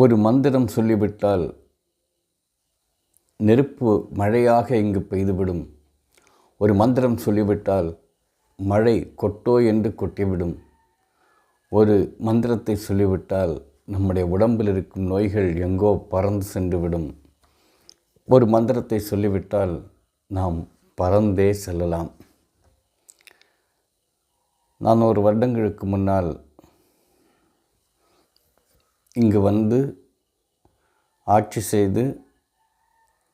ஒரு மந்திரம் சொல்லிவிட்டால் நெருப்பு மழையாக இங்கு பெய்துவிடும். ஒரு மந்திரம் சொல்லிவிட்டால் மழை கொட்டோ என்று கொட்டிவிடும். ஒரு மந்திரத்தை சொல்லிவிட்டால் நம்முடைய உடம்பில் இருக்கும் நோய்கள் எங்கோ பறந்து சென்றுவிடும். ஒரு மந்திரத்தை சொல்லிவிட்டால் நாம் பறந்தே செல்லலாம். நான் ஒரு வருடங்களுக்கு முன்னால் இங்கு வந்து ஆட்சி செய்து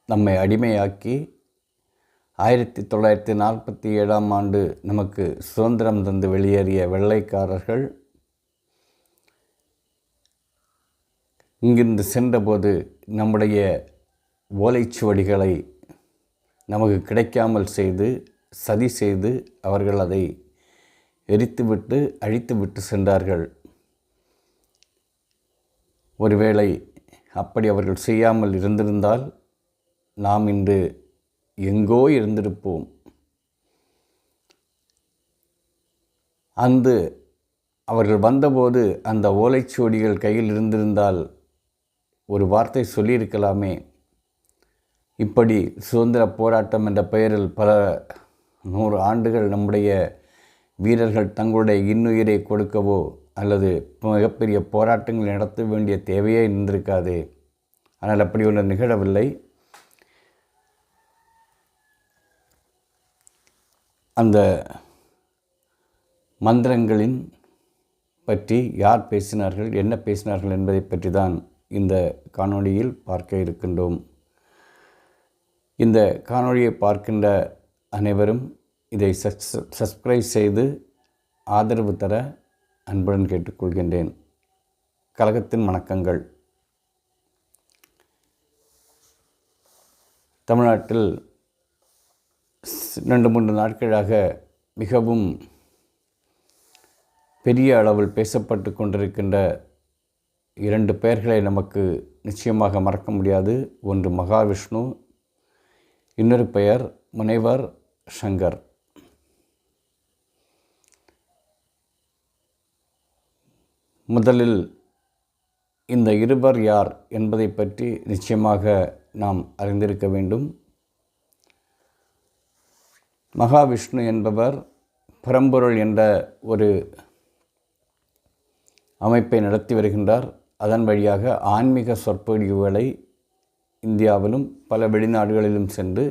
நம்மை அடிமையாக்கி ஆயிரத்தி தொள்ளாயிரத்தி நாற்பத்தி ஏழாம் ஆண்டு நமக்கு சுதந்திரம் தந்து வெளியேறிய வெள்ளைக்காரர்கள் இங்கிருந்து சென்றபோது நம்முடைய ஓலைச்சுவடிகளை நமக்கு கிடைக்காமல் செய்து சதி செய்து அவர்கள் அதை எரித்துவிட்டு அழித்துவிட்டு சென்றார்கள். ஒருவேளை அப்படி அவர்கள் செய்யாமல் இருந்திருந்தால் நாம் இன்று எங்கோ இருந்திருப்போம். அந்த அவர்கள் வந்தபோது அந்த ஓலைச்சுவடிகள் கையில் இருந்திருந்தால் ஒரு வார்த்தை சொல்லியிருக்கலாமே. இப்படி சுதந்திர போராட்டம் என்ற பெயரில் பல நூறு ஆண்டுகள் நம்முடைய வீரர்கள் தங்களுடைய இன்னுயிரை கொடுக்கவோ அல்லது மிகப்பெரிய போராட்டங்கள் நடத்த வேண்டிய தேவையே இருந்திருக்காது. ஆனால் அப்படி ஒன்று நிகழவில்லை. அந்த மந்திரங்களின் பற்றி யார் பேசினார்கள் என்ன பேசினார்கள் என்பதை பற்றி தான் இந்த காணொளியில் பார்க்க இருக்கின்றோம். இந்த காணொளியை பார்க்கின்ற அனைவரும் இதை சஸ் சப்ஸ்கிரைப் செய்து ஆதரவு தர அன்புடன் கேட்டுக்கொள்கின்றேன். கழகத்தின் வணக்கங்கள். தமிழ்நாட்டில் ரெண்டு மூன்று நாட்களாக மிகவும் பெரிய அளவில் பேசப்பட்டு கொண்டிருக்கின்ற இரண்டு பெயர்களை நமக்கு நிச்சயமாக மறக்க முடியாது. ஒன்று மகாவிஷ்ணு இன்னொரு பெயர் முனைவர் சங்கர். முதலில் இந்த இருவர் யார் என்பதை பற்றி நிச்சயமாக நாம் அறிந்திருக்க வேண்டும். மகாவிஷ்ணு என்பவர் பரம்பொருள் என்ற ஒரு அமைப்பை நடத்தி வருகின்றார். அதன் வழியாக ஆன்மீக சொற்பொழிவுகளை இந்தியாவிலும் பல வெளிநாடுகளிலும் சென்று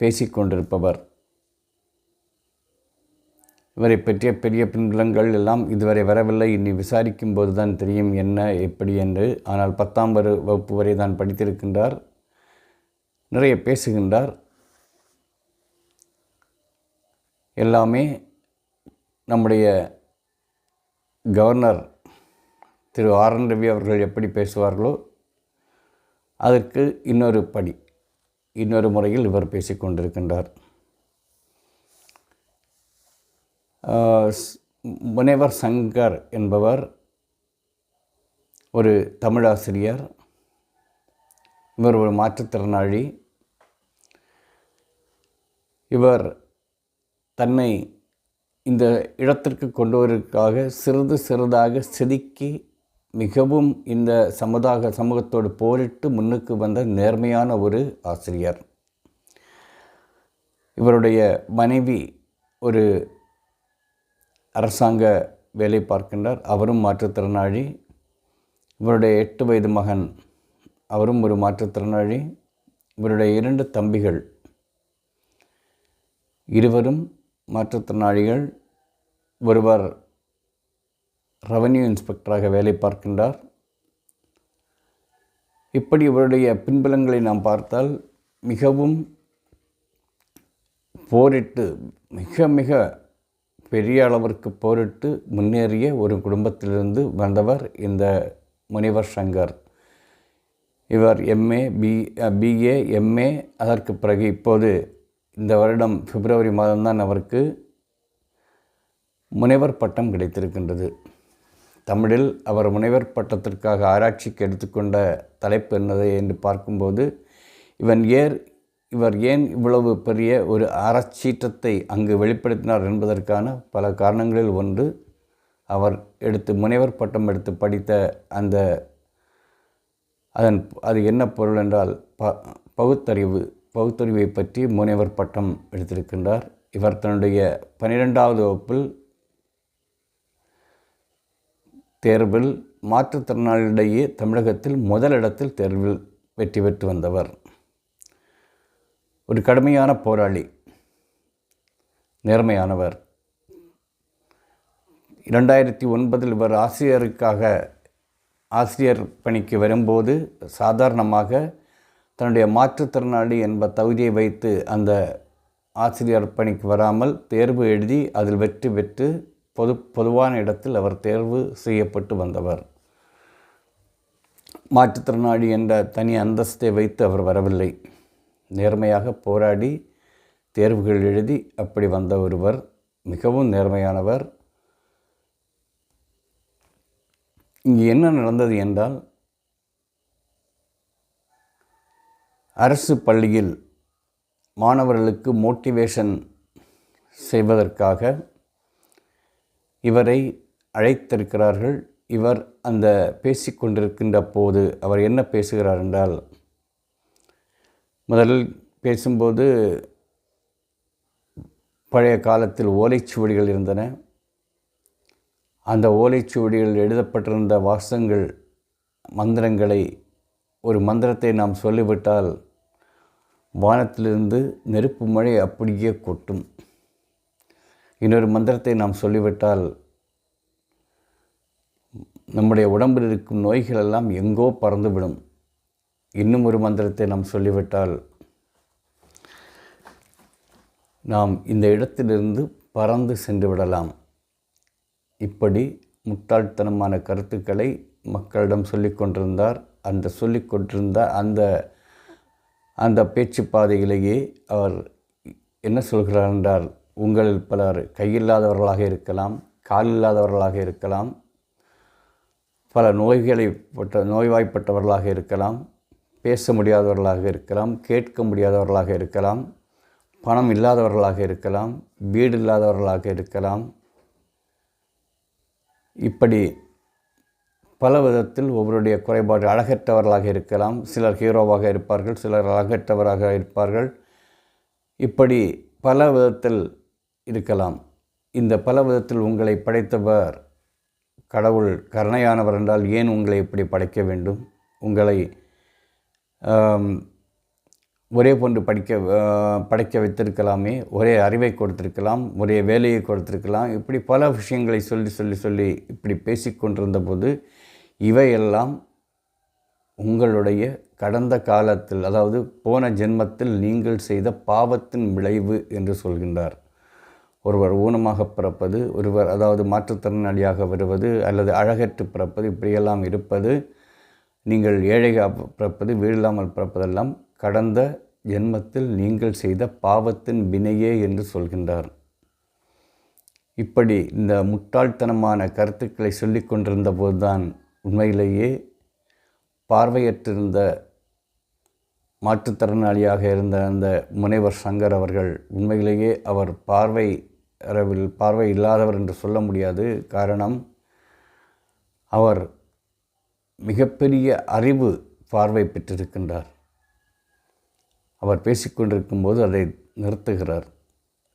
பேசிக்கொண்டிருப்பவர். இவரை பற்றிய பெரிய பின்புலங்கள் எல்லாம் இதுவரை வரவில்லை. இனி விசாரிக்கும் போது தான் தெரியும் என்ன எப்படி என்று. ஆனால் பத்தாம் வரு வகுப்பு வரை தான் படித்திருக்கின்றார். நிறைய பேசுகின்றார். எல்லாமே நம்முடைய கவர்னர் திரு ஆர் என் ரவி அவர்கள் எப்படி பேசுவார்களோ அதற்கு இன்னொரு படி இன்னொரு முறையில் இவர் பேசிக்கொண்டிருக்கின்றார். முனைவர் சங்கர் என்பவர் ஒரு தமிழாசிரியர். இவர் ஒரு மாற்றுத்திறனாளி. இவர் தன்னை இந்த இடத்திற்கு கொண்டு வருவதற்காக சிறிது சிறிதாக செதுக்கி மிகவும் இந்த சமுதாக சமூகத்தோடு போரிட்டு முன்னுக்கு வந்த நேர்மையான ஒரு ஆசிரியர். இவருடைய மனைவி ஒரு அரசாங்க வேலை பார்க்கின்றார். அவரும் மாற்றுத்திறனாளி. இவருடைய எட்டு வயது மகன் அவரும் ஒரு மாற்றுத்திறனாளி. இவருடைய இரண்டு தம்பிகள் இருவரும் மாற்றுத்திறனாளிகள். ஒருவர் ரெவன்யூ இன்ஸ்பெக்டராக வேலை பார்க்கின்றார். இப்படி இவருடைய பின்புலங்களை நாம் பார்த்தால் மிகவும் போரிட்டு மிக மிக பெரிய அளவிற்கு போரிட்டு முன்னேறிய ஒரு குடும்பத்திலிருந்து வந்தவர் இந்த முனிவர் சங்கர். இவர் எம்ஏ பி பிஏ எம்ஏ அதற்கு பிறகு இப்போது இந்த வருடம் பிப்ரவரி மாதம்தான் அவருக்கு முனைவர் பட்டம் கிடைத்திருக்கின்றது. தமிழில் அவர் முனைவர் பட்டத்திற்காக ஆராய்ச்சிக்கு எடுத்துக்கொண்ட தலைப்பு என்னது என்று பார்க்கும்போது இவன் ஏர் இவர் ஏன் இவ்வளவு பெரிய ஒரு அறச்சீற்றத்தை அங்கு வெளிப்படுத்தினார் என்பதற்கான பல காரணங்களில் ஒன்று அவர் எடுத்து முனைவர் பட்டம் எடுத்து படித்த அந்த அதன் அது என்ன பொருள் என்றால் ப பகுத்தறிவு பகுத்தறிவை பற்றி முனைவர் பட்டம் எடுத்திருக்கின்றார். இவர் தன்னுடைய பன்னிரெண்டாவது வகுப்பில் தேர்வில் மாற்றுத்திறனாளிகளிடையே தமிழகத்தில் முதலிடத்தில் தேர்வில் வெற்றி பெற்று வந்தவர். ஒரு கடுமையான போராளி நேர்மையானவர். இரண்டாயிரத்தி ஒன்பதில் இவர் ஆசிரியருக்காக ஆசிரியர் பணிக்கு வரும்போது சாதாரணமாக தன்னுடைய மாற்றுத்திறனாளி என்ப தகுதியை வைத்து அந்த ஆசிரியர் பணிக்கு வராமல் தேர்வு எழுதி அதில் வெற்றி பெற்று பொது பொதுவான இடத்தில் அவர் தேர்வு செய்யப்பட்டு வந்தவர். மாற்றுத்திறனாளி என்ற தனி அந்தஸ்தை வைத்து அவர் வரவில்லை. நேர்மையாக போராடி தேர்வுகள் எழுதி அப்படி வந்த ஒருவர் மிகவும் நேர்மையானவர். இங்கு என்ன நடந்தது என்றால் அரசு பள்ளியில் மாணவர்களுக்கு மோட்டிவேஷன் செய்வதற்காக இவரை அழைத்திருக்கிறார்கள். இவர் அந்த பேசிக்கொண்டிருக்கின்ற போது அவர் என்ன பேசுகிறார் என்றால் முதலில் பேசும்போது பழைய காலத்தில் ஓலைச்சுவடிகள் இருந்தன. அந்த ஓலைச்சுவடிகள் எழுதப்பட்டிருந்த வாசங்கள் மந்திரங்களை ஒரு மந்திரத்தை நாம் சொல்லிவிட்டால் வானத்திலிருந்து நெருப்பு மழை அப்படியே கொட்டும். இன்னொரு மந்திரத்தை நாம் சொல்லிவிட்டால் நம்முடைய உடம்பில் இருக்கும் நோய்கள் எல்லாம் எங்கோ பறந்துவிடும். இன்னும் ஒரு மந்திரத்தை நாம் சொல்லிவிட்டால் நாம் இந்த இடத்திலிருந்து பறந்து சென்று விடலாம். இப்படி முட்டாள்தனமான கருத்துக்களை மக்களிடம் சொல்லிக் கொண்டிருந்தார். அந்த சொல்லிக் கொண்டிருந்த அந்த அந்த பேச்சு பாதையிலேயே அவர் என்ன சொல்கிறார் என்றால் உங்களில் பலர் கையில்லாதவர்களாக இருக்கலாம் கால் இல்லாதவர்களாக இருக்கலாம் பல நோய்களை பட்ட நோய்வாய்ப்பட்டவர்களாக இருக்கலாம் பேச முடியாதவர்களாக இருக்கலாம் கேட்க முடியாதவர்களாக இருக்கலாம் பணம் இல்லாதவர்களாக இருக்கலாம் வீடு இல்லாதவர்களாக இருக்கலாம். இப்படி பல விதத்தில் ஒவ்வொருடைய குறைபாடு அழகற்றவர்களாக இருக்கலாம் சிலர் ஹீரோவாக இருப்பார்கள் சிலர் அழகற்றவராக இருப்பார்கள். இப்படி பல விதத்தில் இருக்கலாம். இந்த பல விதத்தில் உங்களை படைத்தவர் கடவுள் கருணையானவர் என்றால் ஏன் உங்களை இப்படி படைக்க வேண்டும்? உங்களை ஒரே போன்று படிக்க படைக்க வைத்திருக்கலாமே ஒரே அறிவை கொடுத்திருக்கலாம் ஒரே வேலையை கொடுத்திருக்கலாம் இப்படி பல விஷயங்களை சொல்லி சொல்லி சொல்லி இப்படி பேசிக்கொண்டிருந்த போது இவையெல்லாம் உங்களுடைய கடந்த காலத்தில் அதாவது போன ஜென்மத்தில் நீங்கள் செய்த பாவத்தின் விளைவு என்று சொல்கின்றார். ஒருவர் ஊனமாக பிறப்பது ஒருவர் அதாவது மாற்றுத்திறனாளியாக வருவது அல்லது அழகற்று பிறப்பது இப்படியெல்லாம் இருப்பது நீங்கள் ஏழையாக பிறப்பது வீடில்லாமல் பிறப்பதெல்லாம் கடந்த ஜென்மத்தில் நீங்கள் செய்த பாவத்தின் வினையே என்று சொல்கின்றார். இப்படி இந்த முட்டாள்தனமான கருத்துக்களை சொல்லி கொண்டிருந்த போதுதான் உண்மையிலேயே பார்வையற்றிருந்த மாற்றுத்திறனாளியாக இருந்த அந்த முனைவர் சங்கர் அவர்கள் உண்மையிலேயே அவர் பார்வை அளவில் பார்வை இல்லாதவர் என்று சொல்ல முடியாது. காரணம் அவர் மிகப்பெரிய அறிவு பார்வை பெற்றிருக்கின்றார். அவர் பேசிக்கொண்டிருக்கும்போது அதை நிறுத்துகிறார்.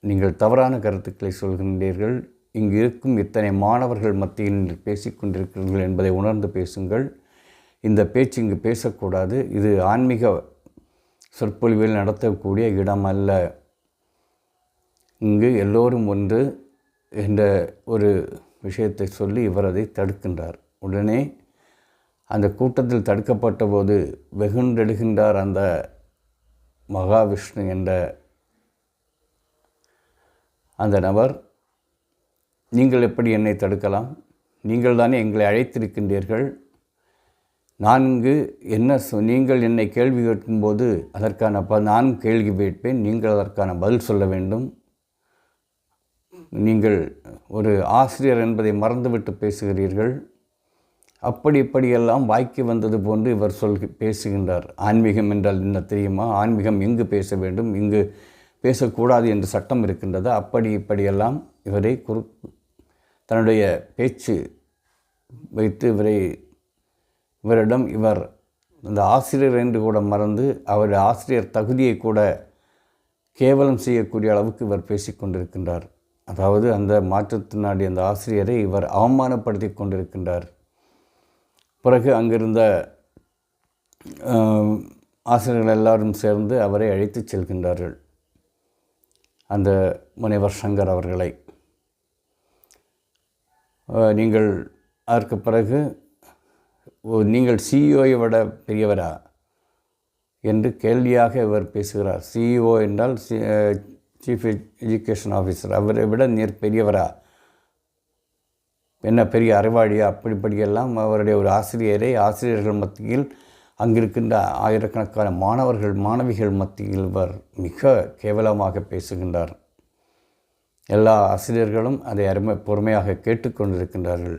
நீங்கள் தவறான கருத்துக்களை சொல்கின்றீர்கள். இங்கு இருக்கும் இத்தனை மாணவர்கள் மத்தியில் பேசிக்கொண்டிருக்கிறீர்கள் என்பதை உணர்ந்து பேசுங்கள். இந்த பேச்சு இங்கு பேசக்கூடாது. இது ஆன்மீக சொற்பொழிவில் நடத்தக்கூடிய இடம் அல்ல. இங்கு எல்லோரும் ஒன்று என்ற ஒரு விஷயத்தை சொல்லி இவர் அதை தடுக்கின்றார். உடனே அந்த கூட்டத்தில் தடுக்கப்பட்ட போது வெகுண்டெழுகின்றார் அந்த மகாவிஷ்ணு என்ற அந்த நபர். நீங்கள் எப்படி என்னை தடுக்கலாம்? நீங்கள் தானே எங்களை அழைத்திருக்கின்றீர்கள். நான் என்ன சொ நீங்கள் என்னை கேள்வி கேட்கும்போது அதற்கான ப நானும் கேள்வி கேட்பேன். நீங்கள் அதற்கான பதில் சொல்ல வேண்டும். நீங்கள் ஒரு ஆசிரியர் என்பதை மறந்துவிட்டு பேசுகிறீர்கள். அப்படி இப்படியெல்லாம் வாய்க்கு வந்தது போன்று இவர் சொல் பேசுகின்றார். ஆன்மீகம் என்றால் என்ன தெரியுமா? ஆன்மீகம் எங்கு பேச வேண்டும்? இங்கு பேசக்கூடாது என்று சட்டம் இருக்கின்றது. அப்படி இப்படியெல்லாம் இவரை குறு தன்னுடைய பேச்சு வைத்து இவரை இவரிடம் இவர் அந்த ஆசிரியர் என்று கூட மறந்து அவருடைய ஆசிரியர் தகுதியை கூட கேவலம் செய்யக்கூடிய அளவுக்கு இவர் பேசிக்கொண்டிருக்கின்றார் அதாவது அந்த மாற்றுத்திறனாளி அந்த ஆசிரியரை இவர் அவமானப்படுத்தி கொண்டிருக்கின்றார். பிறகு அங்கிருந்த ஆசிரியர்கள் எல்லாரும் சேர்ந்து அவரை அழைத்துச் செல்கின்றார்கள். அந்த முனைவர் சங்கர் அவர்களை. நீங்கள் அதற்கு பிறகு நீங்கள் சிஇஓயை விட பெரியவரா? என்று கேள்வியாக இவர் பேசுகிறார். சிஇஓ என்றால் சீஃப் எஜுகேஷன் ஆஃபீஸர். அவரை விட நீர் பெரியவரா? என்ன பெரிய அறிவாளியா? அப்படிப்படியெல்லாம் அவருடைய ஒரு ஆசிரியரை ஆசிரியர்கள் மத்தியில் அங்கிருக்கின்ற ஆயிரக்கணக்கான மாணவர்கள் மாணவிகள் மத்தியில் இவர் மிக கேவலமாக பேசுகின்றார். எல்லா ஆசிரியர்களும் அதை அருமை பொறுமையாக கேட்டுக்கொண்டிருக்கின்றார்கள்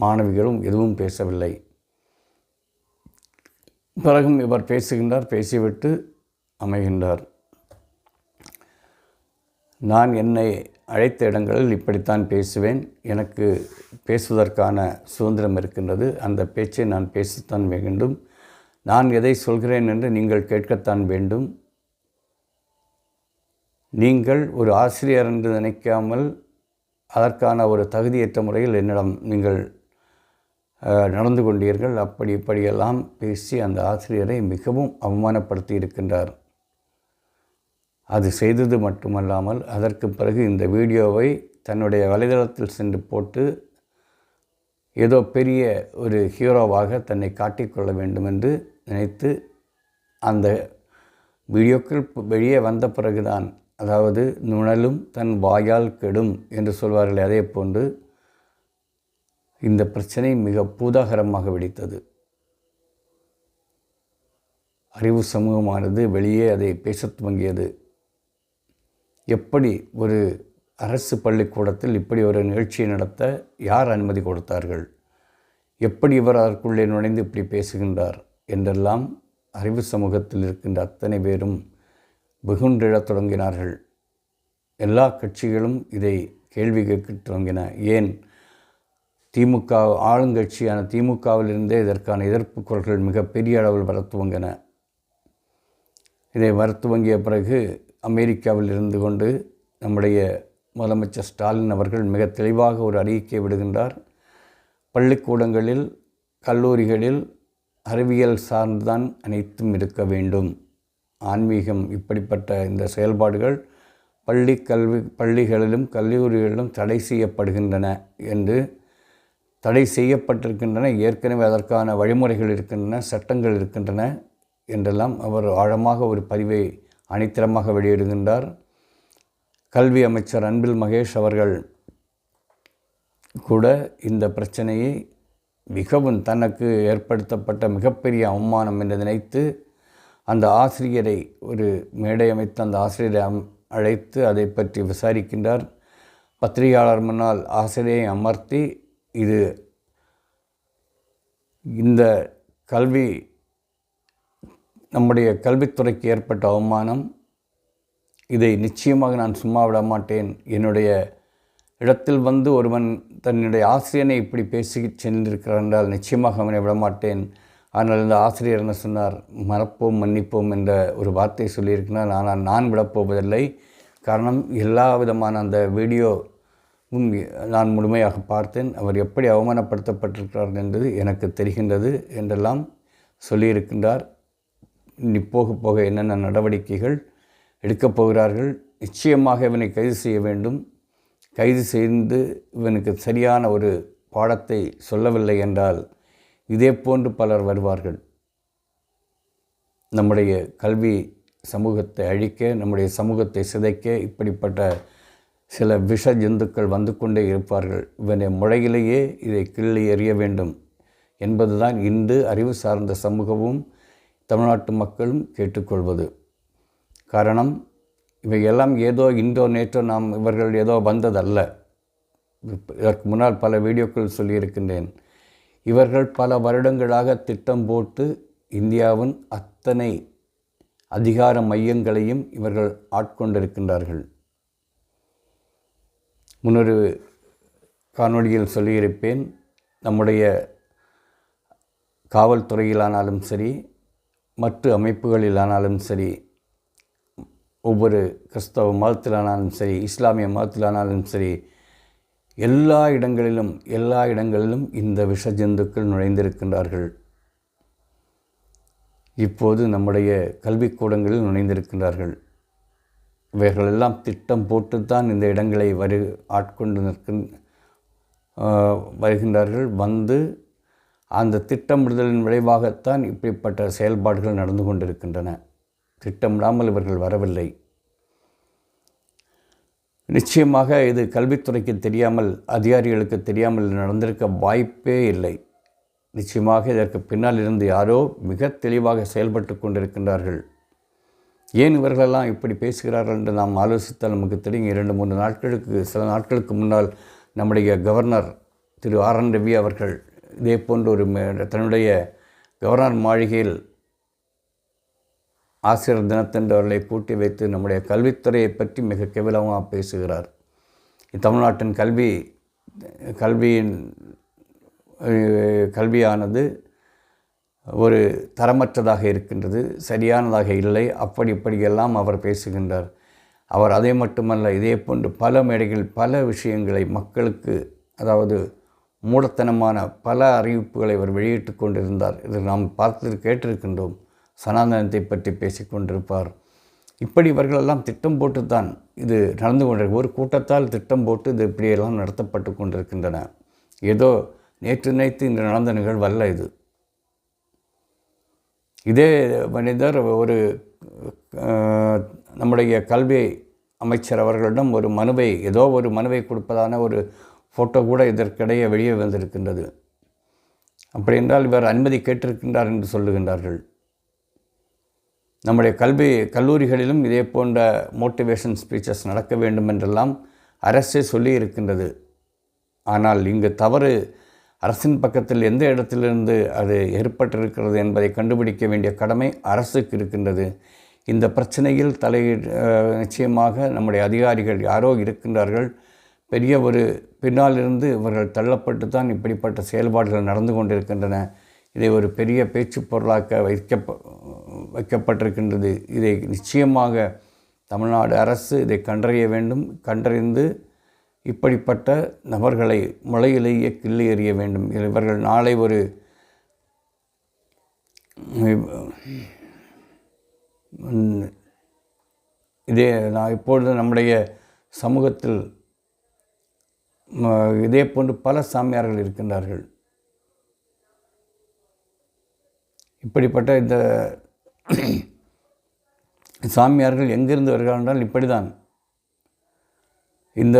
மாணவிகளும் எதுவும் பேசவில்லை. பிறகும் இவர் பேசுகின்றார் பேசிவிட்டு அமைகின்றார். நான் என்னை அழைத்த இடங்களில் இப்படித்தான் பேசுவேன். எனக்கு பேசுவதற்கான சுதந்திரம் இருக்கின்றது. அந்த பேச்சை நான் பேசத்தான் வேண்டும். நான் எதை சொல்கிறேன் என்று நீங்கள் கேட்கத்தான் வேண்டும். நீங்கள் ஒரு ஆசிரியர் என்று நினைக்காமல் அதற்கான ஒரு தகுதியற்ற முறையில் என்னிடம் நீங்கள் நடந்து கொண்டீர்கள். அப்படி இப்படியெல்லாம் பேசி அந்த ஆசிரியரை மிகவும் அவமானப்படுத்தி இருக்கின்றார். அது செய்தது மட்டுமல்லாமல் அதற்கு பிறகு இந்த வீடியோவை தன்னுடைய வலைதளத்தில் சென்று போட்டு ஏதோ பெரிய ஒரு ஹீரோவாக தன்னை காட்டிக்கொள்ள வேண்டும் என்று நினைத்து அந்த வீடியோக்கள் வெளியே வந்த பிறகுதான் அதாவது நுணலும் தன் வாயால் கெடும் என்று சொல்வார்கள் அதே போன்று இந்த பிரச்சனை மிக பூதாகரமாக வெடித்தது. அறிவு சமூகமானது வெளியே அதை பேசத் துவங்கியது. எப்படி ஒரு அரசு பள்ளிக்கூடத்தில் இப்படி ஒரு நிகழ்ச்சியை நடத்த யார் அனுமதி கொடுத்தார்கள்? எப்படி இவர் அதற்குள்ளே நுழைந்து இப்படி பேசுகின்றார்? என்றெல்லாம் அறிவு சமூகத்தில் இருக்கின்ற அத்தனை பேரும் வெகுண்டெழத் தொடங்கினார்கள். எல்லா கட்சிகளும் இதை கேள்வி கேட்க தொடங்கின. ஏன்? திமுக ஆளுங்கட்சியான திமுகவிலிருந்தே இதற்கான எதிர்ப்பு குரல்கள் மிகப்பெரிய அளவில் வர துவங்கின. இதை வர துவங்கிய பிறகு அமெரிக்காவில் இருந்து கொண்டு நம்முடைய முதலமைச்சர் ஸ்டாலின் அவர்கள் மிக தெளிவாக ஒரு அறிக்கை விடுகின்றார். பள்ளிக்கூடங்களில் கல்லூரிகளில் அறிவியல் சார்ந்துதான் அனைத்தும் இருக்க வேண்டும். ஆன்மீகம் இப்படிப்பட்ட இந்த செயல்பாடுகள் பள்ளி கல்வி பள்ளிகளிலும் கல்லூரிகளிலும் தடை செய்யப்படுகின்றன என்று தடை செய்யப்பட்டிருக்கின்றன ஏற்கனவே அதற்கான வழிமுறைகள் இருக்கின்றன சட்டங்கள் இருக்கின்றன என்றெல்லாம் அவர் ஆழமாக ஒரு பதிவை அணித்திரமாக வெளியிடுகின்றார். கல்வி அமைச்சர் அன்பில் மகேஷ் அவர்கள் கூட இந்த பிரச்சனையை மிகவும் தனக்கு ஏற்படுத்தப்பட்ட மிகப்பெரிய அவமானம் என்று நினைத்து அந்த ஆசிரியரை ஒரு மேடை அமைத்து அந்த ஆசிரியரை அம்- அழைத்து அதை பற்றி விசாரிக்கின்றார். பத்திரிகையாளர் முன்னால் ஆசிரியரை அமர்த்தி இது இந்த கல்வி நம்முடைய கல்வித்துறைக்கு ஏற்பட்ட அவமானம் இதை நிச்சயமாக நான் சும்மா விட மாட்டேன் என்னுடைய இடத்தில் வந்து ஒருவன் தன்னுடைய ஆசிரியனை இப்படி பேசி சென்றிருக்கிறார் என்றால் நிச்சயமாக அவனை விட மாட்டேன் ஆனால் இந்த ஆசிரியர் என்ன சொன்னார்? மறப்போம் மன்னிப்போம் என்ற ஒரு வார்த்தை சொல்லியிருக்கிறார். ஆனால் நான் விடப்போவதில்லை. காரணம் எல்லா விதமான அந்த வீடியோ நான் முழுமையாக பார்த்தேன். அவர் எப்படி அவமானப்படுத்தப்பட்டிருக்கிறார் என்பது எனக்கு தெரிகின்றது என்றெல்லாம் சொல்லியிருக்கின்றார். போக போக என்னென்ன நடவடிக்கைகள் எடுக்கப் போகிறார்கள் நிச்சயமாக இவனை கைது செய்ய வேண்டும். கைது செய்து இவனுக்கு சரியான ஒரு பாடத்தை சொல்லவில்லை என்றால் இதே போன்று பலர் வருவார்கள். நம்முடைய கல்வி சமூகத்தை அழிக்க நம்முடைய சமூகத்தை சிதைக்க இப்படிப்பட்ட சில விஷ ஜந்துக்கள் வந்து கொண்டே இருப்பார்கள். இவனை முளையிலேயே இதை கிள்ளி எறிய வேண்டும் என்பதுதான் இன்று அறிவு சார்ந்த சமூகமும் தமிழ்நாட்டு மக்களும் கேட்டுக்கொள்வது. காரணம் இவையெல்லாம் ஏதோ இன்றோ நேற்றோ நாம் இவர்கள் ஏதோ வந்ததல்ல. இதற்கு முன்னால் பல வீடியோக்கள் சொல்லியிருக்கின்றேன். இவர்கள் பல வருடங்களாக திட்டம் போட்டு இந்தியாவின் அத்தனை அதிகார மையங்களையும் இவர்கள் ஆட்கொண்டிருக்கின்றார்கள். முன்னொரு காணொளியில் சொல்லியிருப்பேன் நம்முடைய காவல்துறையிலானாலும் சரி மற்ற அமைப்புகளிலானாலும் சரி ஒவ்வொரு கிறிஸ்தவ மதத்திலானாலும் சரி இஸ்லாமிய மதத்திலானாலும் சரி எல்லா இடங்களிலும் எல்லா இடங்களிலும் இந்த விஷ ஜந்துக்கள் நுழைந்திருக்கின்றார்கள். இப்போது நம்முடைய கல்விக்கூடங்களில் நுழைந்திருக்கின்றார்கள். இவைகளெல்லாம் திட்டம் போட்டு தான் இந்த இடங்களை வரு ஆட்கொண்டு நிற்கின் வருகின்றார்கள். வந்து அந்த திட்டமிடுதலின் விளைவாகத்தான் இப்படிப்பட்ட செயல்பாடுகள் நடந்து கொண்டிருக்கின்றன. திட்டமிடாமல் இவர்கள் வரவில்லை. நிச்சயமாக இது கல்வித்துறைக்கு தெரியாமல் அதிகாரிகளுக்கு தெரியாமல் நடந்திருக்க வாய்ப்பே இல்லை. நிச்சயமாக இதற்கு பின்னால் இருந்து யாரோ மிக தெளிவாக செயல்பட்டு கொண்டிருக்கின்றார்கள். ஏன் இவர்களெல்லாம் இப்படி பேசுகிறார்கள் என்று நாம் ஆலோசித்தால் நமக்கு தெரியும். இரண்டு மூன்று நாட்களுக்கு சில நாட்களுக்கு முன்னால் நம்முடைய governor Thiru R N Ravi அவர்கள் இதே போன்ற ஒரு தன்னுடைய கவர்னர் மாளிகையில் ஆசிரியர் தினத்தன்று அவர்களை கூட்டி வைத்து நம்முடைய கல்வித்துறையை பற்றி மிக கேவலமாக பேசுகிறார். தமிழ்நாட்டின் கல்வி கல்வியின் கல்வியானது ஒரு தரமற்றதாக இருக்கின்றது சரியானதாக இல்லை அப்படி இப்படியெல்லாம் அவர் பேசுகின்றார். அவர் அதே மட்டுமல்ல இதே போன்று பல மேடைகள் பல விஷயங்களை மக்களுக்கு அதாவது மூடத்தனமான பல அறிவிப்புகளை அவர் வெளியிட்டு கொண்டிருந்தார். இது நாம் பார்த்து கேட்டிருக்கின்றோம். சனாதனத்தை பற்றி பேசிக்கொண்டிருப்பார் இப்படி இவர்களெல்லாம் திட்டம் போட்டு தான் இது நடந்து கொண்டிருக்க. ஒரு கூட்டத்தால் திட்டம் போட்டு இது இப்படியெல்லாம் நடத்தப்பட்டு கொண்டிருக்கின்றன. ஏதோ நேற்று நேற்று இன்று நடந்த நிகழ்வல்ல இது. இதே மனிதர் ஒரு நம்முடைய கல்வி அமைச்சர் அவர்களிடம் ஒரு மனுவை ஏதோ ஒரு மனுவை கொடுப்பதான ஒரு ஃபோட்டோ கூட இதற்கிடையே வெளியே வந்திருக்கின்றது. அப்படி என்றால் இவர் அனுமதி கேட்டிருக்கின்றார் என்று சொல்லுகின்றார்கள். நம்முடைய கல்வி கல்லூரிகளிலும் இதே போன்ற மோட்டிவேஷன் ஸ்பீச்சஸ் நடக்க வேண்டும் என்றெல்லாம் அரசே சொல்லி இருக்கின்றது ஆனால் இங்கு தவறு அரசின் பக்கத்தில் எந்த இடத்திலிருந்து அது ஏற்பட்டிருக்கிறது என்பதை கண்டுபிடிக்க வேண்டிய கடமை அரசுக்கு இருக்கின்றது. இந்த பிரச்சனையில் தலையீடு நிச்சயமாக நம்முடைய அதிகாரிகள் யாரோ இருக்கின்றார்கள். பெரிய ஒரு பின்னாலிருந்து இவர்கள் தள்ளப்பட்டு தான் இப்படிப்பட்ட செயல்பாடுகள் நடந்து கொண்டிருக்கின்றன. இதை ஒரு பெரிய பேச்சு பொருளாக்க வைக்க வைக்கப்பட்டிருக்கின்றது. இதை நிச்சயமாக தமிழ்நாடு அரசு இதை கண்டறிய வேண்டும். கண்டறிந்து இப்படிப்பட்ட நபர்களை முளையிலேயே கிள்ளி எறிய வேண்டும். இவர்கள் நாளை ஒரு இதே நான் இப்பொழுது நம்முடைய சமூகத்தில் இதே போன்று பல சாமியார்கள் இருக்கின்றார்கள். இப்படிப்பட்ட இந்த சாமியார்கள் எங்கிருந்து வருகிறார்கள் என்றால் இப்படி தான் இந்த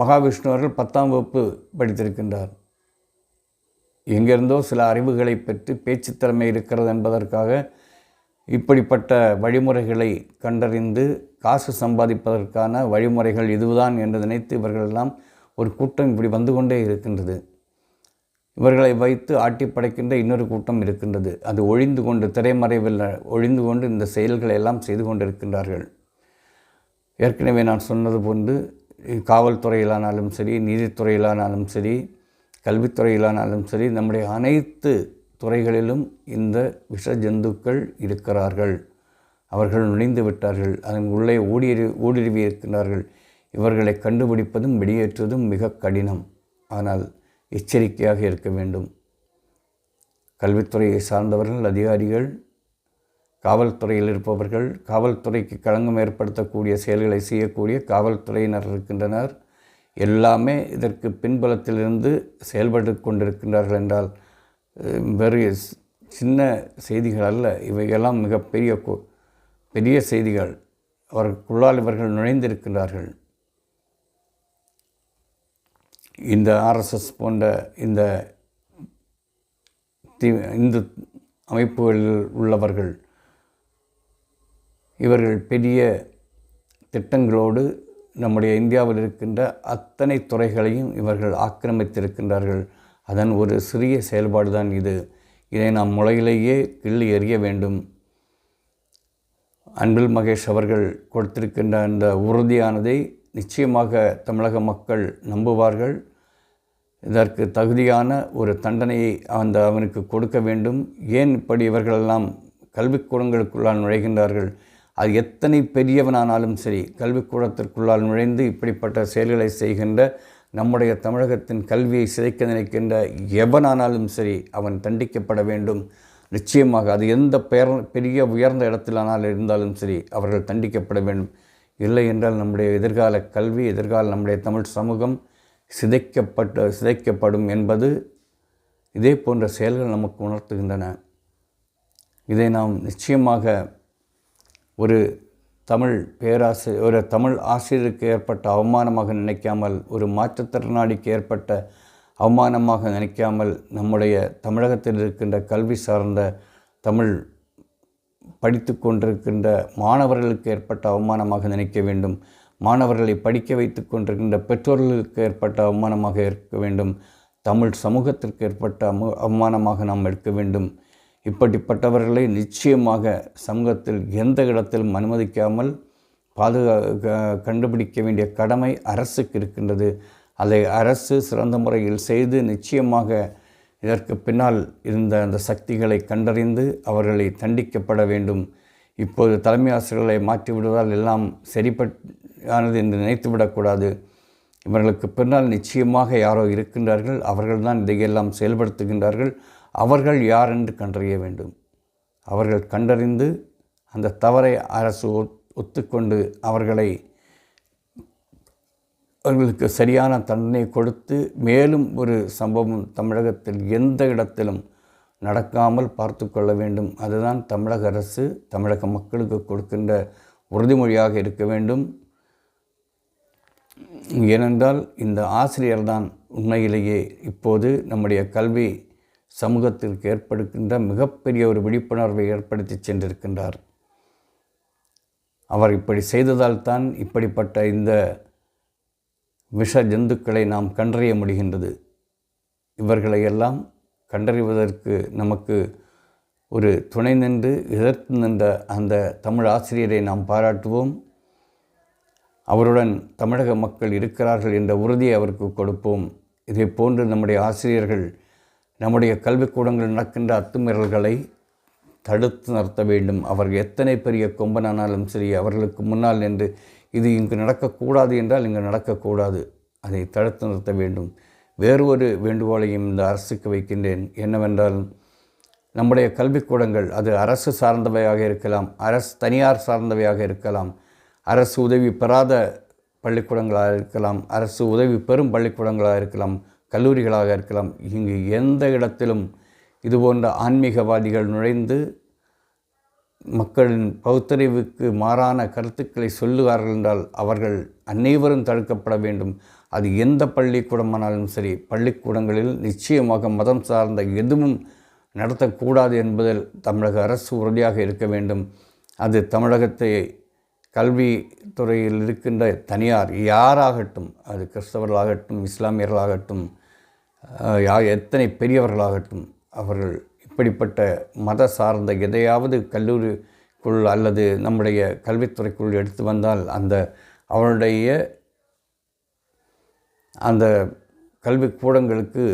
மகாவிஷ்ணு அவர்கள் பத்தாம் வகுப்பு படித்திருக்கின்றார். எங்கிருந்தோ சில அறிவுகளை பெற்று பேச்சு திறமை இருக்கிறது என்பதற்காக இப்படிப்பட்ட வழிமுறைகளை கண்டறிந்து காசு சம்பாதிப்பதற்கான வழிமுறைகள் இதுதான் என்று நினைத்து இவர்களெல்லாம் ஒரு கூட்டம் இப்படி வந்து கொண்டே இருக்கின்றது. இவர்களை வைத்து ஆட்டி படைக்கின்ற இன்னொரு கூட்டம் இருக்கின்றது. அது ஒழிந்து கொண்டு திரைமறைவில் ஒழிந்து கொண்டு இந்த செயல்களை எல்லாம் செய்து கொண்டிருக்கின்றார்கள். ஏற்கனவே நான் சொன்னது போன்று காவல்துறையிலானாலும் சரி நீதித்துறையிலானாலும் சரி கல்வித்துறையிலானாலும் சரி நம்முடைய அனைத்து துறைகளிலும் இந்த விஷ ஜந்துக்கள் இருக்கிறார்கள். அவர்கள் நுழைந்து விட்டார்கள். அதன் உள்ளே ஓடியறி ஊடுருவி இருக்கின்றார்கள். இவர்களை கண்டுபிடிப்பதும் வெளியேற்றுவதும் மிக கடினம். ஆனால் எச்சரிக்கையாக இருக்க வேண்டும். கல்வித்துறையை சார்ந்தவர்கள் அதிகாரிகள் காவல்துறையில் இருப்பவர்கள் காவல்துறைக்கு களங்கம் ஏற்படுத்தக்கூடிய செயல்களை செய்யக்கூடிய காவல்துறையினர் இருக்கின்றனர். எல்லாமே இதற்கு பின்புலத்திலிருந்து செயல்பட்டு கொண்டிருக்கின்றார்கள் என்றால் வெறு சின்ன செய்திகள் அல்ல இவையெல்லாம் மிகப்பெரிய பெரிய செய்திகள். அவர்களுக்குள்ளால் இவர்கள் நுழைந்திருக்கின்றார்கள். இந்த ஆர்எஸ்எஸ் போன்ற இந்த தி இந்து அமைப்புகளில் உள்ளவர்கள் இவர்கள் பெரிய திட்டங்களோடு நம்முடைய இந்தியாவில் இருக்கின்ற அத்தனை துறைகளையும் இவர்கள் ஆக்கிரமித்திருக்கின்றார்கள். அதன் ஒரு சிறிய செயல்பாடு தான் இது. இதை நாம் முளையிலேயே கிள்ளி எறிய வேண்டும். அன்பில் மகேஷ் அவர்கள் கொடுத்திருக்கின்ற அந்த உறுதியானதை நிச்சயமாக தமிழக மக்கள் நம்புவார்கள். இதற்கு தகுதியான ஒரு தண்டனையை அந்த அவனுக்கு கொடுக்க வேண்டும். ஏன் இப்படி இவர்களெல்லாம் கல்விக்கூடங்களுக்குள்ளால் நுழைகின்றார்கள்? அது எத்தனை பெரியவனானாலும் சரி கல்விக்கூடத்திற்குள்ளால் நுழைந்து இப்படிப்பட்ட செயல்களை செய்கின்ற நம்முடைய தமிழகத்தின் கல்வியை சிதைக்க நினைக்கின்ற எவனானாலும் சரி அவன் தண்டிக்கப்பட வேண்டும். நிச்சயமாக அது எந்த பெயர் பெரிய உயர்ந்த இடத்திலானால் இருந்தாலும் சரி அவர்கள் தண்டிக்கப்பட வேண்டும். இல்லை என்றால் நம்முடைய எதிர்கால கல்வி எதிர்கால நம்முடைய தமிழ் சமூகம் சிதைக்கப்பட்ட சிதைக்கப்படும் என்பது இதே போன்ற செயல்கள் நமக்கு உணர்த்துகின்றன. இதை நாம் நிச்சயமாக ஒரு தமிழ் பேராசி ஒரு தமிழ் ஆசிரியருக்கு ஏற்பட்ட அவமானமாக நினைக்காமல் ஒரு மாற்றுத்திறனாளிக்கு ஏற்பட்ட அவமானமாக நினைக்காமல் நம்முடைய தமிழகத்தில் இருக்கின்ற கல்வி சார்ந்த தமிழ் படித்து கொண்டிருக்கின்ற மாணவர்களுக்கு ஏற்பட்ட அவமானமாக நினைக்க வேண்டும். மாணவர்களை படிக்க வைத்து கொண்டிருக்கின்ற பெற்றோர்களுக்கு ஏற்பட்ட அவமானமாக இருக்க வேண்டும். தமிழ் சமூகத்திற்கு ஏற்பட்ட அவமானமாக நாம் எடுக்க வேண்டும். இப்படிப்பட்டவர்களை நிச்சயமாக சமூகத்தில் எந்த இடத்திலும் அனுமதிக்காமல் பாதுகா கண்டுபிடிக்க வேண்டிய கடமை அரசுக்கு இருக்கின்றது. அதை அரசு சிறந்த முறையில் செய்து நிச்சயமாக இதற்கு பின்னால் இருந்த அந்த சக்திகளை கண்டறிந்து அவர்களை தண்டிக்கப்பட வேண்டும். இப்போது தலைமை ஆசிரியர்களை மாற்றிவிடுவதால் எல்லாம் ஆனது என்று நினைத்துவிடக்கூடாது இவர்களுக்கு பின்னால் நிச்சயமாக யாரோ இருக்கின்றார்கள். அவர்கள்தான் இதையெல்லாம் செயல்படுத்துகின்றார்கள். அவர்கள் யார் என்று கண்டறிய வேண்டும். அவர்கள் கண்டறிந்து அந்த தவறை அரசு ஒத்துக்கொண்டு அவர்களை அவர்களுக்கு சரியான தண்டனை கொடுத்து மேலும் ஒரு சம்பவம் தமிழகத்தில் எந்த இடத்திலும் நடக்காமல் பார்த்து கொள்ள வேண்டும். அதுதான் தமிழக அரசு தமிழக மக்களுக்கு கொடுக்கின்ற உறுதிமொழியாக இருக்க வேண்டும். ஏனென்றால் இந்த ஆசிரியர்தான் உண்மையிலேயே இப்போது நம்முடைய கல்வி சமூகத்திற்கு ஏற்படுகின்ற மிகப்பெரிய ஒரு விழிப்புணர்வை ஏற்படுத்தி சென்றிருக்கின்றார். அவர் இப்படி செய்ததால் தான் இப்படிப்பட்ட இந்த விஷ ஜந்துக்களை நாம் கண்டறிய முடிகின்றது. இவர்களை எல்லாம் கண்டறிவதற்கு நமக்கு ஒரு துணை நின்று எதிர்த்து நின்ற அந்த தமிழ் ஆசிரியரை நாம் பாராட்டுவோம். அவருடன் தமிழக மக்கள் இருக்கிறார்கள் என்ற உறுதியை அவருக்கு கொடுப்போம். இதே போன்று நம்முடைய ஆசிரியர்கள் நம்முடைய கல்விக்கூடங்கள் நடக்கின்ற அத்துமீறல்களை தடுத்து நிறுத்த வேண்டும். அவர்கள் எத்தனை பெரிய கொம்பனானாலும் சரி அவர்களுக்கு முன்னால் நின்று இது இங்கு நடக்கக்கூடாது என்றால் இங்கு நடக்கக்கூடாது. அதை தடுத்து நிறுத்த வேண்டும். வேறு ஒரு வேண்டுகோளையும் இந்த அரசுக்கு வைக்கின்றேன். என்னவென்றால் நம்முடைய கல்விக்கூடங்கள் அது அரசு சார்ந்தவையாக இருக்கலாம் அரசு தனியார் சார்ந்தவையாக இருக்கலாம். அரசு உதவி பெறாத பள்ளிக்கூடங்களாக இருக்கலாம் அரசு உதவி பெறும் பள்ளிக்கூடங்களாக இருக்கலாம் கல்லூரிகளாக இருக்கலாம் இங்கு எந்த இடத்திலும் இதுபோன்ற ஆன்மீகவாதிகள் நுழைந்து மக்களின் பகுத்தறிவுக்கு மாறான கருத்துக்களை சொல்லுவார்கள் என்றால் அவர்கள் அனைவரும் தடுக்கப்பட வேண்டும். அது எந்த பள்ளிக்கூடமானாலும் சரி பள்ளிக்கூடங்களில் நிச்சயமாக மதம் சார்ந்த எதுவும் நடத்தக்கூடாது என்பதில் தமிழக அரசு உறுதியாக இருக்க வேண்டும். அது தமிழகத்தை கல்வி துறையில் இருக்கின்ற தனியார் யாராகட்டும் அது கிறிஸ்தவர்களாகட்டும் இஸ்லாமியர்களாகட்டும் யா எத்தனை பெரியவர்களாகட்டும் அவர்கள் இப்படிப்பட்ட மத சார்ந்த எதையாவது கல்லூரிக்குள் அல்லது நம்முடைய கல்வித்துறைக்குள் எடுத்து வந்தால் அந்த அவருடைய அந்த கல்விக்கூடங்களுக்கு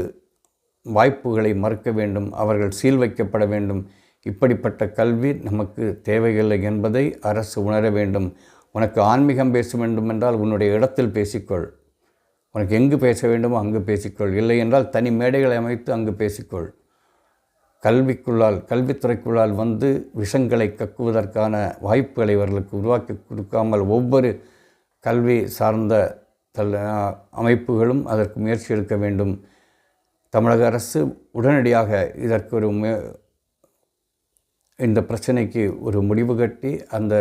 வாய்ப்புகளை மறுக்க வேண்டும் அவர்கள் சீல் வைக்கப்பட வேண்டும் இப்படிப்பட்ட கல்வி நமக்கு தேவையில்லை என்பதை அரசு உணர வேண்டும். உனக்கு ஆன்மீகம் பேச வேண்டும் என்றால் உன்னுடைய இடத்தில் பேசிக்கொள். உனக்கு எங்கு பேச வேண்டுமோ அங்கு பேசிக்கொள். இல்லை என்றால் தனி மேடைகளை அமைத்து அங்கு பேசிக்கொள். கல்விக்குள்ளால் கல்வித்துறைக்குள்ளால் வந்து விஷங்களை கக்குவதற்கான வாய்ப்புகளை இவர்களுக்கு உருவாக்கி கொடுக்காமல் ஒவ்வொரு கல்வி சார்ந்த தல் அமைப்புகளும் அதற்கு முயற்சி எடுக்க வேண்டும். தமிழக அரசு உடனடியாக இதற்கு ஒரு இந்த பிரச்சனைக்கு ஒரு முடிவு கட்டி அந்த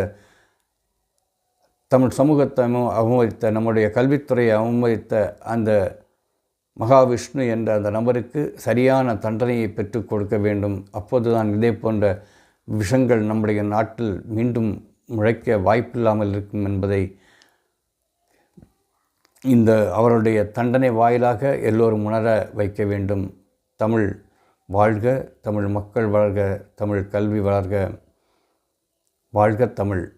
தமிழ் சமூகத்தை அவமதித்த நம்முடைய கல்வித்துறையை அவமதித்த அந்த மகாவிஷ்ணு என்ற அந்த நபருக்கு சரியான தண்டனையை பெற்றுக் கொடுக்க வேண்டும். அப்போதுதான் இதே போன்ற விஷங்கள் நம்முடைய நாட்டில் மீண்டும் முளைக்க வாய்ப்பில்லாமல் இருக்கும் என்பதை இந்த அவருடைய தண்டனை வாயிலாக எல்லோரும் உணர வைக்க வேண்டும். தமிழ் வாழ்க தமிழ் மக்கள் வாழ்க தமிழ் கல்வி வளர்க. வாழ்க தமிழ்.